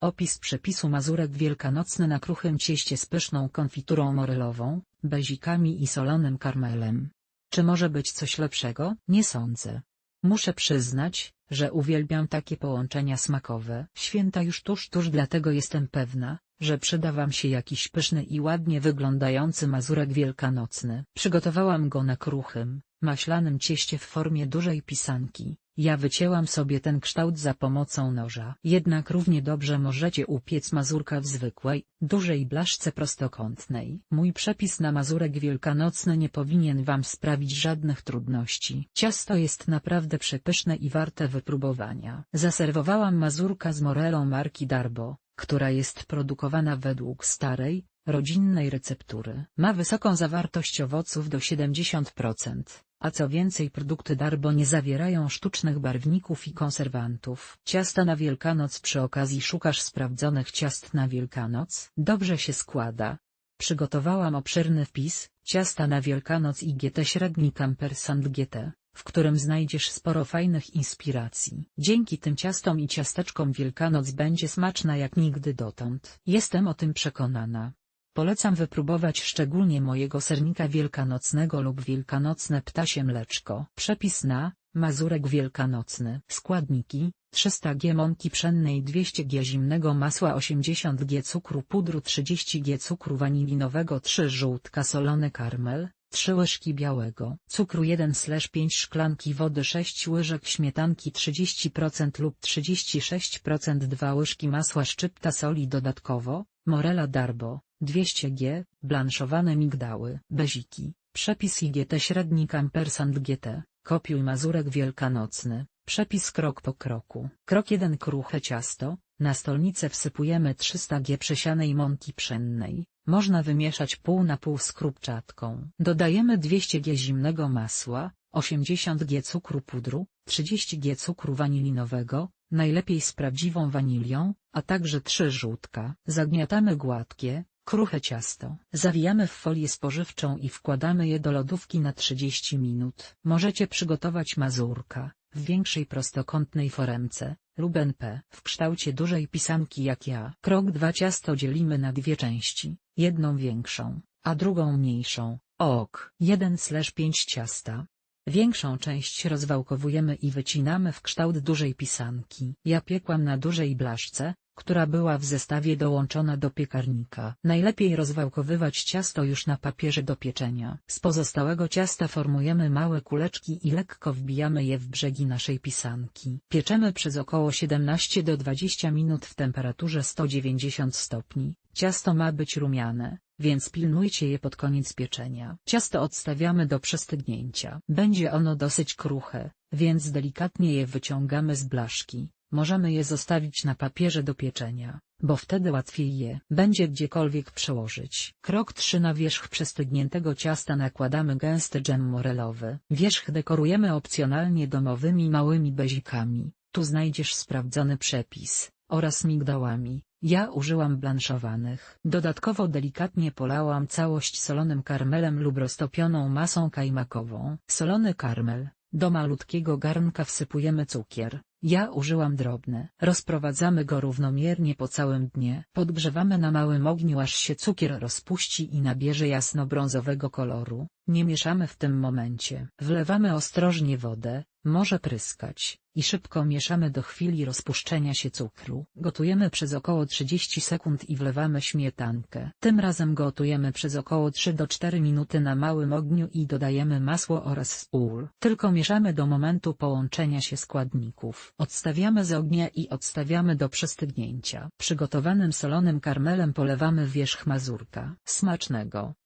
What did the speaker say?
Opis przepisu mazurek wielkanocny na kruchym cieście z pyszną konfiturą morelową, bezikami i solonym karmelem. Czy może być coś lepszego? Nie sądzę. Muszę przyznać, że uwielbiam takie połączenia smakowe. Święta już tuż tuż dlatego jestem pewna, że przyda wam się jakiś pyszny i ładnie wyglądający mazurek wielkanocny. Przygotowałam go na kruchym, maślanym cieście w formie dużej pisanki. Ja wycięłam sobie ten kształt za pomocą noża. Jednak równie dobrze możecie upiec mazurka w zwykłej, dużej blaszce prostokątnej. Mój przepis na mazurek wielkanocny nie powinien wam sprawić żadnych trudności. Ciasto jest naprawdę przepyszne i warte wypróbowania. Zaserwowałam mazurka z morelą marki Darbo, która jest produkowana według starej, rodzinnej receptury. Ma wysoką zawartość owoców do 70%, a co więcej produkty Darbo nie zawierają sztucznych barwników i konserwantów. Ciasta na Wielkanoc przy okazji szukasz sprawdzonych ciast na Wielkanoc? Dobrze się składa. Przygotowałam obszerny wpis, ciasta na Wielkanoc i GT średni Campersand GT, w którym znajdziesz sporo fajnych inspiracji. Dzięki tym ciastom i ciasteczkom Wielkanoc będzie smaczna jak nigdy dotąd. Jestem o tym przekonana. Polecam wypróbować szczególnie mojego sernika wielkanocnego lub wielkanocne ptasie mleczko. Przepis na Mazurek wielkanocny. Składniki 300 g mąki pszennej 200 g zimnego masła 80 g cukru pudru 30 g cukru wanilinowego 3 żółtka solony karmel 3 łyżki białego cukru 1/5 szklanki wody 6 łyżek śmietanki 30% lub 36% 2 łyżki masła szczypta soli dodatkowo, morela darbo, 200 g, blanszowane migdały, beziki, przepis IGT średni Campersand GT, kopiuj mazurek wielkanocny, przepis krok po kroku. Krok 1 Kruche ciasto, na stolnicę wsypujemy 300 g przesianej mąki pszennej, można wymieszać pół na pół z krupczatką. Dodajemy 200 g zimnego masła, 80 g cukru pudru, 30 g cukru wanilinowego, najlepiej z prawdziwą wanilią, a także 3 żółtka. Zagniatamy gładkie, kruche ciasto. Zawijamy w folię spożywczą i wkładamy je do lodówki na 30 minut. Możecie przygotować mazurka, w większej prostokątnej foremce, lub NP, w kształcie dużej pisanki jak ja. Krok 2 Ciasto dzielimy na dwie części, jedną większą, a drugą mniejszą. Ok. 1/5 ciasta. Większą część rozwałkowujemy i wycinamy w kształt dużej pisanki. Ja piekłam na dużej blaszce, która była w zestawie dołączona do piekarnika. Najlepiej rozwałkowywać ciasto już na papierze do pieczenia. Z pozostałego ciasta formujemy małe kuleczki i lekko wbijamy je w brzegi naszej pisanki. Pieczemy przez około 17 do 20 minut w temperaturze 190 stopni. Ciasto ma być rumiane, więc pilnujcie je pod koniec pieczenia. Ciasto odstawiamy do przestygnięcia. Będzie ono dosyć kruche, więc delikatnie je wyciągamy z blaszki. Możemy je zostawić na papierze do pieczenia, bo wtedy łatwiej je będzie gdziekolwiek przełożyć. Krok 3 Na wierzch przestygniętego ciasta nakładamy gęsty dżem morelowy. Wierzch dekorujemy opcjonalnie domowymi małymi bezikami. Tu znajdziesz sprawdzony przepis, oraz migdałami. Ja użyłam blanszowanych. Dodatkowo delikatnie polałam całość solonym karmelem lub roztopioną masą kajmakową. Solony karmel. Do malutkiego garnka wsypujemy cukier. Ja użyłam drobny. Rozprowadzamy go równomiernie po całym dnie. Podgrzewamy na małym ogniu aż się cukier rozpuści i nabierze jasno-brązowego koloru. Nie mieszamy w tym momencie. Wlewamy ostrożnie wodę, może pryskać, i szybko mieszamy do chwili rozpuszczenia się cukru. Gotujemy przez około 30 sekund i wlewamy śmietankę. Tym razem gotujemy przez około 3 do 4 minuty na małym ogniu i dodajemy masło oraz sól. Tylko mieszamy do momentu połączenia się składników. Odstawiamy z ognia i odstawiamy do przestygnięcia. Przygotowanym solonym karmelem polewamy wierzch mazurka. Smacznego!